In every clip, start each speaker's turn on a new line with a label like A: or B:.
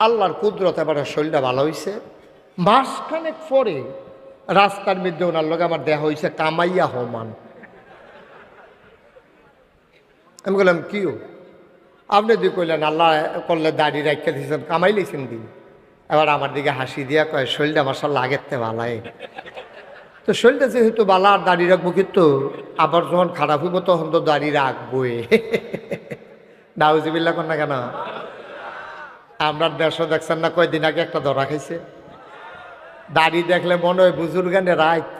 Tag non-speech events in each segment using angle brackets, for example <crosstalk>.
A: আল্লাহর কুদরত এবারে শরীরটা ভালো হয়েছে মাসখানেক পরে রাস্তার মধ্যে ওনার লোক আমার দেহা হয়েছে কামাইয়া হমান। আমি বললাম কিও আপনি দুই কইলেন, আল্লাহ করলে দাড়ি রাখতে দিয়েছেন কামাই লিছেন দিন এবার আমার দিকে হাসি দিয়া কয়, শরীরটা মাসাল্লাহ আগের তে ভালাই তো শরীরটা যেহেতু বালা আর দাড়ি রাখব কিন্তু আবার যখন খারাপ হইব তখন তো দাড়ি রাখবোই। <laughs> নাউজিবিল্লা কর না কেন? আমরা দেড়শো দেখছেন না, কয়দিন আগে একটা ধরা খাইছে। দাড়ি দেখলে মনে হয় বুজুর্গানে রাত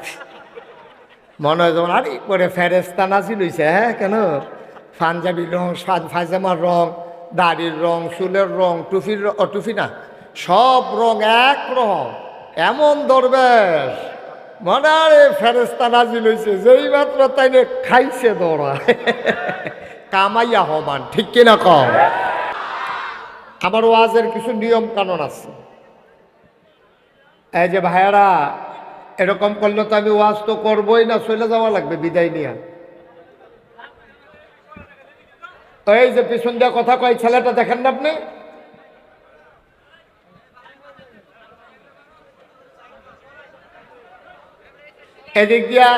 A: মনে হয় যেমন, আরে, পরে ফেরেস্তা নাচি লইছে হ্যাঁ কেন? পাঞ্জাবির রং ফায়জামার রং, দাড়ির রং, চুলের রং, টুফির টুফি না, সব রং এক রং এমন দরবেশ। মনে আরে ফেরেস্তা নাজি লইছে যেই মাত্র তাইলে খাইছে দৌড়া কামাইয়া হমান ঠিক কিনা কম আমার ওয়াজের কিছু নিয়ম কানুন আছে। এই যে ভাইয়ারা, এরকম করলে তো আমি ওয়াজ তো করবোই না, চলে যাওয়া লাগবে বিদায় নিয়ে। এই যে পিছন দিয়ে কথা কয় ছেলেটা দেখেন না আপনি? এদিক দিয়া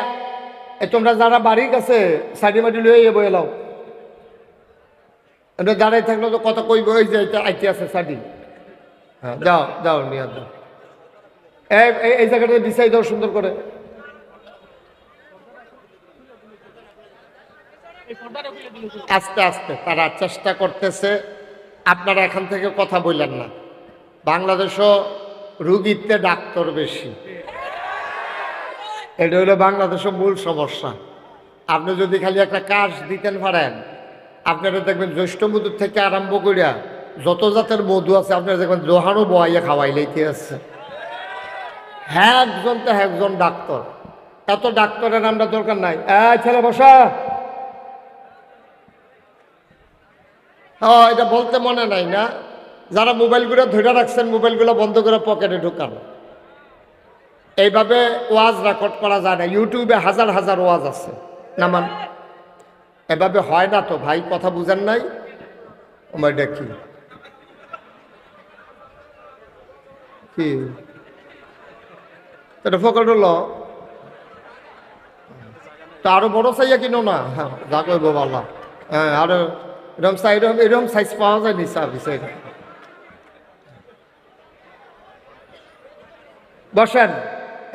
A: তোমরা যারা বাড়ির কাছে সাইডি মাটি লয়ে বয়ে লাও। এটা দাঁড়াই থাকলে তো কথা কইব ওই যে আইতে আছে সাইডি হ্যাঁ যাও যাও নিয়ে যাও এই জায়গাটা বিছাই দাও, সুন্দর করে। আস্তে আস্তে, তারা চেষ্টা করতেছে। আপনারা এখান থেকে কথা বললেন না। বাংলাদেশও রুগীতে ডাক্তার বেশি। এটা হলো বাংলাদেশের মূল সমস্যা। আপনি যদি খালি একটা কাজ দিতেন পারেন আপনারা দেখবেন জ্যৈষ্ঠ মধুর থেকে আরম্ভ করিয়া যত জাতের মধু আছে, আপনারা দেখবেন লোহানো বয়াইয়া খাওয়াইলেইতে আছে। হ্যাঁ একজন তো একজন ডাক্তার। এত ডাক্তারের আমরা দরকার নাই। ছেলে বসা। এটা বলতে মনে নাই না। যারা মোবাইলগুলো ধরে রাখছেন মোবাইলগুলো বন্ধ করে পকেটে ঢুকান। এইভাবে ওয়াজ রেকর্ড করা যায় না। ইউটিউবে হাজার হাজার ওয়াজ আছে। নামান এভাবে হয় না তো, ভাই কথা বুঝেন নাই? আমার এটা কি? তা আরও বড় সাইয়া কিনো না? হ্যাঁ যা করব বাবা হ্যাঁ আরও এরকম সাইজ এরকম সাইজ পাওয়া যায় নিচা বিষয় বসেন।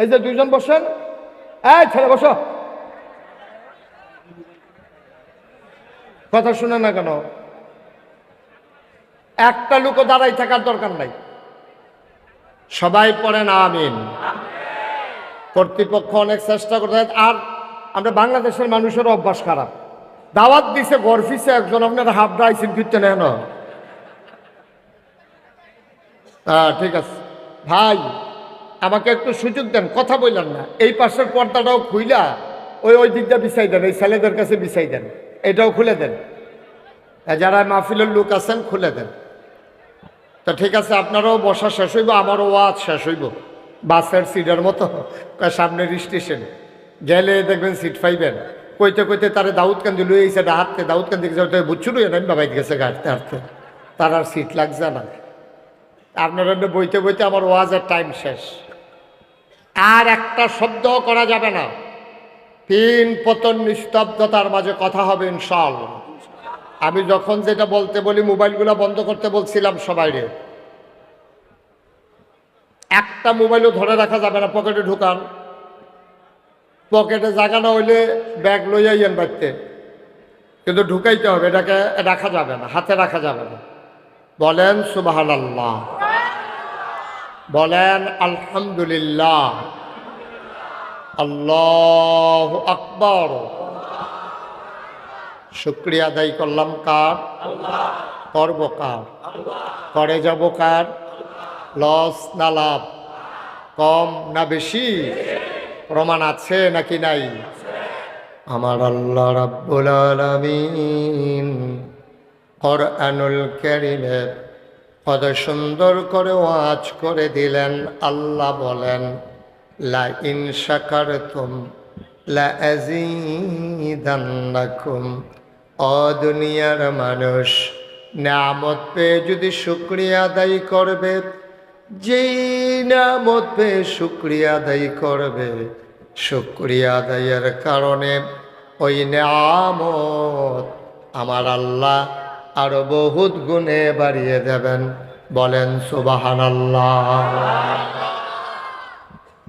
A: এই যে দুইজন বসেন। এই ছেলে বসো। কথা শুনে না কেন? একটা লোকও দাঁড়াই থাকার দরকার নাই। সবাই পড়েন আমিন। কর্তৃপক্ষ অনেক চেষ্টা করতে আর আমরা বাংলাদেশের মানুষের অভ্যাস খারাপ। দাওয়াত দিছে গরফিসে একজন আপনার হাফ ডাইছেন ফিরতে নেন হ্যাঁ ঠিক আছে। ভাই, আমাকে একটু সুযোগ দেন, কথা বললেন না। এই পাশের পর্দাটাও খুইলা, ওই ওই দিকটা বিছাই দেন, এই ছেলেদের কাছে বিছাই দেন। এটাও খুলে দেন। যারা মাহফিলের লোক আছেন, খুলে দেন। তো ঠিক আছে, আপনারাও বসা শেষ হইব, আমারও ওয়াজ শেষ হইব। বাসের সিটের মতো সামনের স্টেশন। গেলে দেখবেন সিট পাইবেন। কইতে কইতে তারে দাউদকান্দি লুয়ে এসে হাঁটতে দাউদকান্দি গেছে বুঝছ আমি বাবাই গেছে হাঁটতে হাঁটতে। তার আর সিট লাগছে না। আপনার বইতে বইতে আমার ওয়াজের টাইম শেষ। আর একটা শব্দ করা যাবে না। তিন পতন নিস্তব্ধতার মাঝে কথা হবে ইনশাল আমি যখন যেটা বলতে বলি, মোবাইলগুলো বন্ধ করতে বলছিলাম সবাইরে একটা মোবাইলও ধরে রাখা যাবে না, পকেটে ঢুকান পকেটে জায়গা না হইলে ব্যাগ লইয়াইয়েন বাড়তে। কিন্তু ঢুকাইতে হবে, এটাকে রাখা যাবে না, হাতে রাখা যাবে না। বলেন সুবাহান আল্লাহ বলেন আলহামদুলিল্লাহ। আল্লাহ আকবর। শুক্রিয়া আদায় করলাম কার? করব কার? করে যাব কার? লস না লাভ? কম না বেশি? প্রমাণ আছে নাকি নাই? আমার আল্লাহ রাব্বুল আলামিন কোরআনুল কারীমের কত সুন্দর করে ওয়াজ করে দিলেন, আল্লাহ বলেন লা ইন শাকারতুম লা আযীদান্নাকুম ও দুনিয়ার মানুষ নামত পেয়ে যদি শুক্রিয়া আদায় করবে, যেই নামত পেয়ে শুক্রিয়া আদায় করবে, শুক্রিয়া আদায়ের কারণে ওই নামত আমার আল্লাহ আরও বহুত গুণে বাড়িয়ে দেবেন। বলেন সুবাহান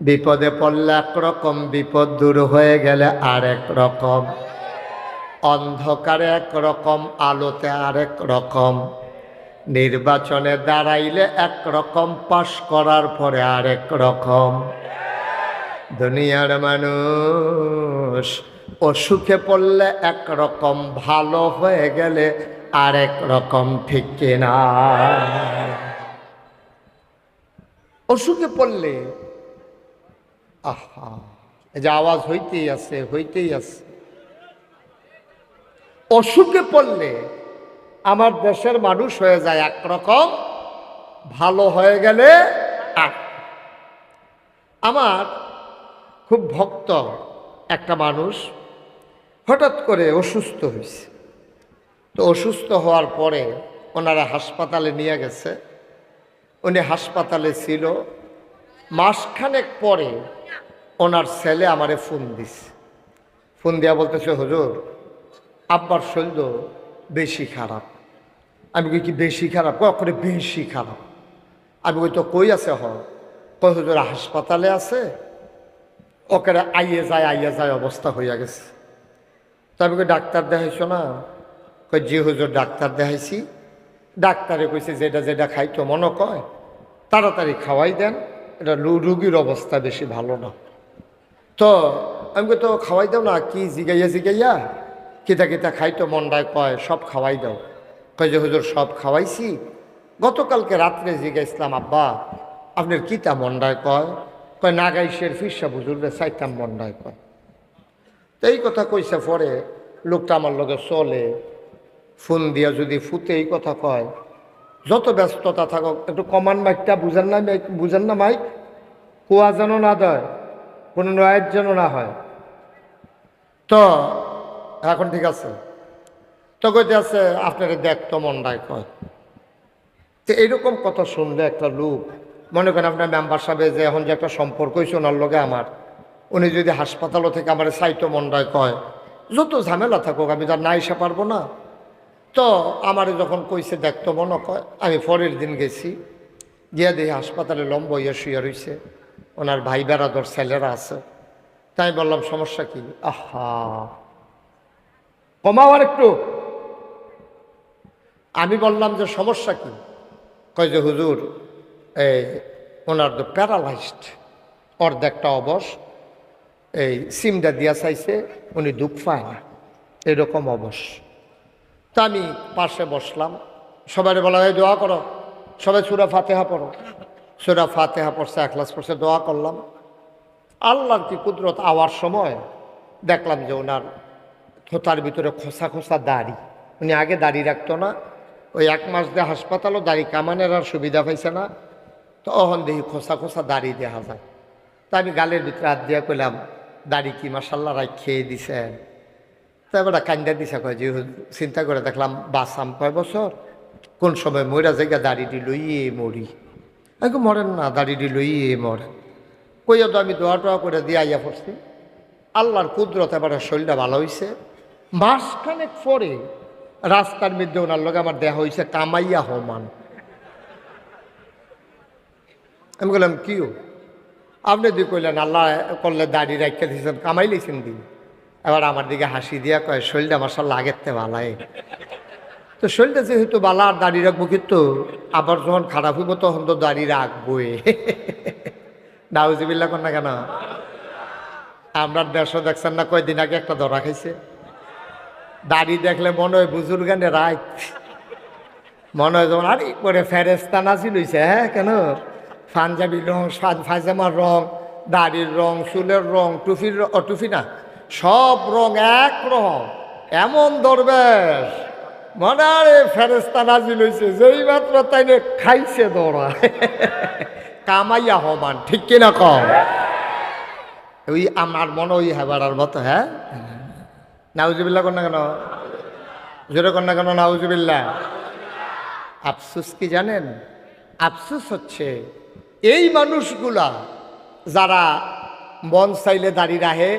A: বিপদে পড়লে একরকম বিপদ দূর হয়ে গেলে আরেক রকম। অন্ধকারে একরকম আলোতে আরেক রকম। নির্বাচনে দাঁড়াইলে একরকম পাশ করার পরে আরেক রকম। দুনিয়ার মানুষ, অসুখে পড়লে একরকম ভালো হয়ে গেলে আরেক রকম, ঠিক কিনা? অসুখে পড়লে আহা, এই যে আওয়াজ হইতেই আছে হইতেই আছে। অসুখে পড়লে আমার দেশের মানুষ হয়ে যায় একরকম, ভালো হয়ে গেলে আমার খুব ভক্ত একটা মানুষ হঠাৎ করে অসুস্থ হয়েছে। তো অসুস্থ হওয়ার পরে ওনারা হাসপাতালে নিয়ে গেছে। উনি হাসপাতালে ছিল মাসখানেক পরে ওনার ছেলে আমারে ফোন দিছে। ফোন দিয়া বলতেছে, হুজুর, আব্বার শরীর বেশি খারাপ। আমি কই, কি বেশি খারাপ? করে বেশি খারাপ। আমি কই, তো কই আছে হ? কই, হুজুর, হাসপাতালে আছে। ওকে আইয়ে যায় আইয়ে যায়, অবস্থা হইয়া গেছে। তো আমি কই, ডাক্তার দেখাইছো না? কই, জি হুজুর, ডাক্তার দেখাইছি। ডাক্তারে কইছে, যেটা যেটা খাইতো মনে কয়, তাড়াতাড়ি খাওয়াই দেন। এটা রুগীর অবস্থা বেশি ভালো না। তো আমি তো খাওয়াই দাও না, কি জিগাইয়া জিগাইয়া? কিতা কিতা খাইতো মন্ডায় কয়, সব খাওয়াই দাও। কয় যে, হুজুর, সব খাওয়াইছি। গতকালকে রাত্রে জিগাইছিলাম, আব্বা, আপনার কিতা মন্ডায় কয়? কয়, নাগাইশের ফিসা বুজুর্গে চাইতাম মন্ডায় কয়। তো এই কথা কইছে পরে লোকটা আমার লগে চলে, ফোন দিয়া যদি ফুতে এই কথা কয় যত ব্যস্ততা থাকক, একটু কমান মাইকটা, বুঝেন না বুঝেন না মাইক? কুয়া যেন না দেয়, কোনো নয়ের যেন না হয়। তো, এখন ঠিক আছে। তো কইতে আছে, আপনার দেখতো মন্ডায় কয়। তো এইরকম কথা শুনলে একটা লোক, মনে করেন আপনার মেম্বার সাহেব, যে এখন যে একটা সম্পর্ক হয়েছে ওনার লগে আমার, উনি যদি হাসপাতালও থেকে আমার সাইতো মন্ডায় কয়, যত ঝামেলা থাকুক, আমি তার না এসে পারব না। তো আমার যখন কইছে দেখতো মনে কয়, আমি পরের দিন গেছি, গিয়া দেখি হাসপাতালে লম্ব ইয়ে শুয়ে রয়েছে ওনার ভাই বেড়াদর ছেলেরা আছে। তাই বললাম, সমস্যা কি? আহা। কমাও আর একটু। আমি বললাম যে, সমস্যা কি? কয় যে, হুজুর, এই ওনার তো প্যারালাইজড, অর্ধেকটা অবশ, এই সিমটা দিয়া চাইছে, উনি দুঃখ পায় না, এরকম অবশ। তা আমি পাশে বসলাম। সবাই বলা হয় দোয়া করো। সবাই সুরা ফাতেহা পড়ো। সুরা ফাতেহা পড়ছে একলাস পড়ছে, দোয়া করলাম। আল্লাহর কি কুদরত? আওয়ার সময় দেখলাম যে ওনার থোতার ভিতরে খোসা খোসা দাড়ি। উনি আগে দাড়ি রাখতো না। ওই এক মাস দিয়ে হাসপাতালও দাড়ি কামানের আর সুবিধা পাইছে না তো অহন দেখি খোসা খোসা দাড়ি দেখা যায়। তা আমি গালের ভিতরে হাত দিয়া কইলাম, দাড়ি কি মাসাল্লাহ রাই খেয়ে দিছেন? তারপর কান্দা দিছে, কয় যে চিন্তা করে দেখলাম বাসাম কয় বছর? কোন সময় মরা জায়গা দাড়িটি লইয়ে মরি। আগে মরেন না, দাড়িটি লইয়ে মরে। কইয়া তো আমি দোয়া টোয়া করে দিয়ে আইয়া পড়ছি। আল্লাহর কুদরত এবার শরীরটা ভালো হয়েছে মাসখানেক পরে রাস্তার মধ্যে ওনার লোক আমার দেহা হয়েছে কামাইয়া হমান। আমি বললাম কিও আপনি দুই কইলেন, আল্লাহ করলে দাড়ি রাখতে দিয়েছেন কামাই লেছেন দিন এবার আমার দিকে হাসি দিয়া কয় আমার সব লাগেতে ভালাই তো শরীরটা যেহেতু বালা, আর দাড়ি রাখব কিন্তু আবার যখন খারাপ হইব তখন তো দাড়ি রাখবোই। নাউজিবিল্লা কর না কেন? আমরা দেড়শো দেখছেন না কয়দিন আগে একটা ধরা খাইছে। দাড়ি দেখলে মনে হয় বুজুর্গানে রাত মনে হয় যেমন, আরে পরে ফেরেস্তা নাচি লইছে হ্যাঁ কেন? পাঞ্জাবির রং ফাইজামার রং, দাড়ির রং, চুলের রং, টুফির টুফি না? সব রং এক রং এমন দরবেশ। মনে আরে ফেরেস্তা নাচি লইছে যেই মাত্র তাইলে খাইছে দৌড়া। <laughs> কামাইয়া হমান ঠিক কিনা কম ওই আমার মনে ওই হেবারার মতো হ্যাঁ? নাউজুবিল্লা না কেন? জোরে না কেন নাউজুবিল্লা আফসুস কি জানেন? আফসুস হচ্ছে, এই মানুষগুলা যারা মন চাইলে দাঁড়িয়ে রাখে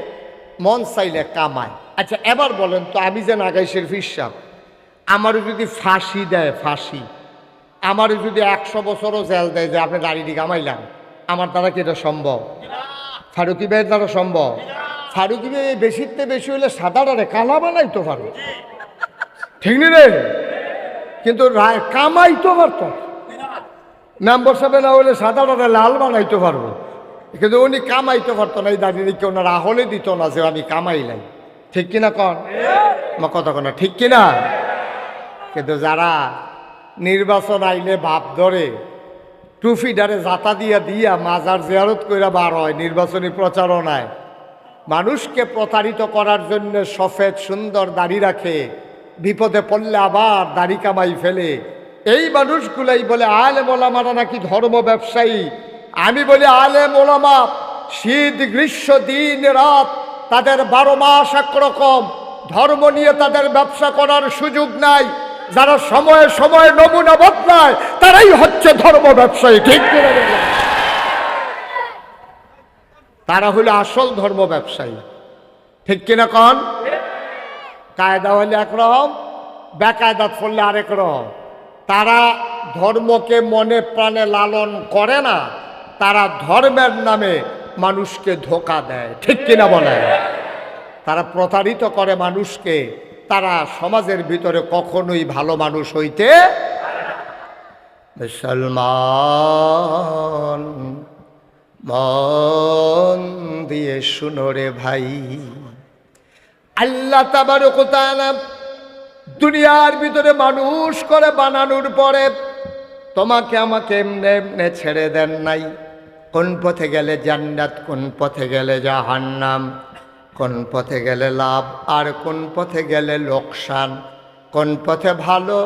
A: মন চাইলে কামায়। আচ্ছা এবার বলেন তো, আমি যে নাগাইশের ফিসাব আমারও যদি ফাঁসি দেয়, ফাঁসি। আমারও যদি একশো বছরও জেল দেয় যে আপনি দাড়িটি কামাইলাম আমার দ্বারা কি এটা সম্ভব? ফারুকি ভাইয়ের দ্বারা সম্ভব? ফারুকি ভাই বেশিতে বেশি হলে সাদাটারে কালা বানাইতো পারো ঠিক নি রে? কিন্তু রা- কামাইতো পারতো মেম্বার সাহেব না হলে সাদাটারে লাল বানাইতে পারব কিন্তু উনি কামাইতে পারতো না, এই দাঁড়িয়ে কেউ ওনার আহলে দিত না যে আমি কামাইলাই। ঠিক কিনা কন? কন ঠিক কিনা? কিন্তু যারা নির্বাচন আইলে ভাব ধরে টুফি ডারে জাতা দিয়া দিয়া মাজার জিয়ারত কইরা বার হয়, নির্বাচনী প্রচারণায়। মানুষকে প্রতারিত করার জন্য সফেদ সুন্দর দাড়ি রাখে, বিপদে পড়লে আবার দাড়ি কামাই ফেলে। এই মানুষগুলাই বলে, আলেম ওলামারা নাকি ধর্ম ব্যবসায়ী আমি বলি আলেম ওলামা, শীত, গ্রীষ্ম, দিন, রাত, তাদের বারো মাস একরকম। ধর্ম নিয়ে তাদের ব্যবসা করার সুযোগ নাই। যারা সময়ে সময়ে নমুনা বদলায়, তারাই হচ্ছে ধর্ম ব্যবসায়ী, ঠিক তারা হলো আসল ধর্ম ব্যবসায়ী। ঠিক কিনা কন? কায়দা হলে একরকম বেকায়দাত পড়লে আরেক রকম। তারা ধর্মকে মনে প্রাণে লালন করে না। তারা ধর্মের নামে মানুষকে ধোকা দেয়। ঠিক কিনা বলে তারা প্রতারিত করে মানুষকে। তারা সমাজের ভিতরে কখনোই ভালো মানুষ হইতে মুসলমান। মন দিয়ে শুনো রে ভাই। আল্লাহ তাবারক ও দুনিয়ার ভিতরে মানুষ করে বানানোর পরে তোমাকে আমাকে এমনে এমনে ছেড়ে দেন নাই। কোন পথে গেলে জান্নাত কোন পথে গেলে জাহান্নাম কোন পথে গেলে লাভ আর কোন পথে গেলে লোকসান কোন পথে ভালো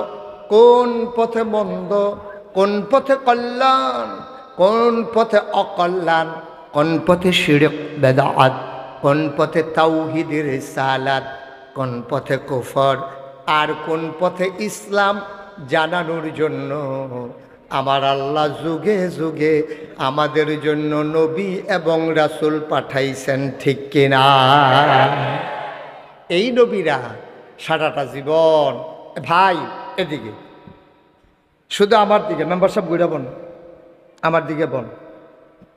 A: কোন পথে মন্দ কোন পথে কল্যাণ কোন পথে অকল্যাণ কোন পথে শিরক বেদাত কোন পথে তাওহিদের সালাদ কোন পথে কুফর আর কোন পথে ইসলাম জানানোর জন্য আমার আল্লাহ যুগে যুগে আমাদের জন্য নবী এবং রাসুল পাঠাইছেন, ঠিক কিনা? এই নবীরা সারাটা জীবন, ভাই, এদিকে। শুধু আমার দিকে মেম্বার সাহেব ঘুরে বন, আমার দিকে বন।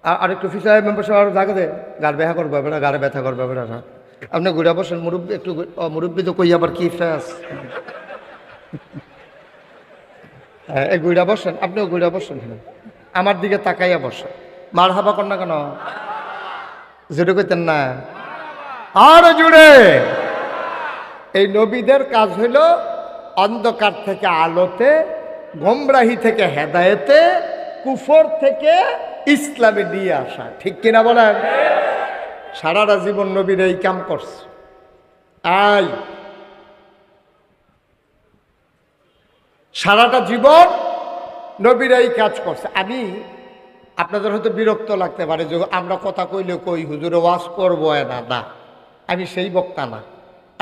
A: আর আরেকটু ফিসায় মেম্বার সাহেব আরও জায়গা দে। গার ব্যথা করবে, বেড়া গাড়ে ব্যথা করবে, বেড়া আপনি ঘুরে বসেন, মুরব্বী একটু মুরব্বী তো কই আবার কি ফ্যাস? এই গুইড়া বসেন। আপনিও গুইড়া বসেন। আমার দিকে তাকাইয়া বসেন। মার হাবা কর না কেন? জুড়ে কইতেন না। আর জুড়ে। এই নবীদের কাজ হইল অন্ধকার থেকে আলোতে, গোমরাহি থেকে হেদায়েতে, কুফর থেকে ইসলামে নিয়ে আসা। ঠিক কিনা বলেন? সারাটা জীবন নবীর এই কাম করছে। আই সারাটা জীবন নবীরা এই কাজ করছে। আমি আপনাদের হয়তো বিরক্ত লাগতে পারে যে আমরা কথা কইলে কই, হুজুরে ওয়াজ করব না না। আমি সেই বক্তা না।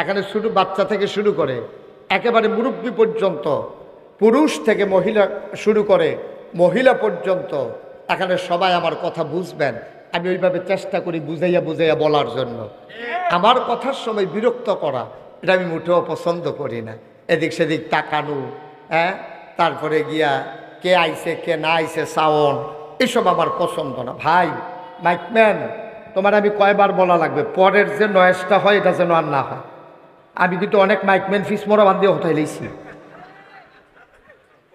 A: এখানে শুরু বাচ্চা থেকে শুরু করে, একেবারে মুরব্বী পর্যন্ত, পুরুষ থেকে মহিলা শুরু করে, মহিলা পর্যন্ত, এখানে সবাই আমার কথা বুঝবেন। আমি ওইভাবে চেষ্টা করি বুঝাইয়া বুঝাইয়া বলার জন্য। আমার কথার সময় বিরক্ত করা, এটা আমি মোটেও পছন্দ করি না। এদিক সেদিক তাকানো হ্যাঁ? তারপরে গিয়া কে আইছে, কে না আইছে সাওন এসব আমার পছন্দ না। ভাই মাইকম্যান তোমার আমি কয়বার বলা লাগবে? পরের যে নয়েজটা হয়, এটা যেন আর না হয়। আমি কিন্তু অনেক মাইকম্যান ফিস মোড়া বাদ দিয়ে হতে লেছি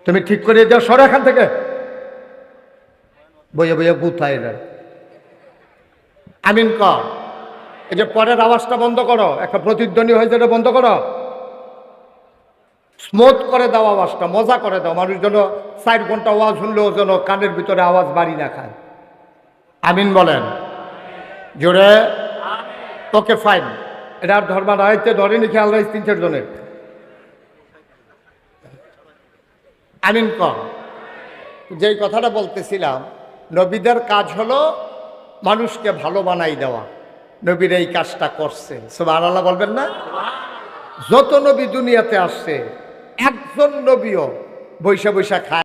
A: তুমি ঠিক করে দাও, সর এখান থেকে। বইয়ে বইয়ে গুথায় এরা আমিন কর, এই যে পরের আওয়াজটা বন্ধ করো, একটা প্রতিধ্বনি হয়েছে, এটা বন্ধ করো। স্মুথ করে দাও আওয়াজটা, মজা করে দাও। মানুষ যেন চার ঘণ্টা আওয়াজ শুনলেও যেন কানের ভিতরে আওয়াজ বাড়ি না খায়। আমিন বলেন। জোরে? Okay fine. এটা আর ধর্মা রাইতে ধরেনি খেয়াল রাইস তিন চারজনের আমিন কর যেই কথাটা বলতেছিলাম, নবীদের কাজ হলো মানুষকে ভালো বানাই দেওয়া। নবীর এই কাজটা করছে। সুবাহ আল্লাহ বলবেন না? যত নবী দুনিয়াতে আসছে একজন নবীও বৈশা বৈশা খায়।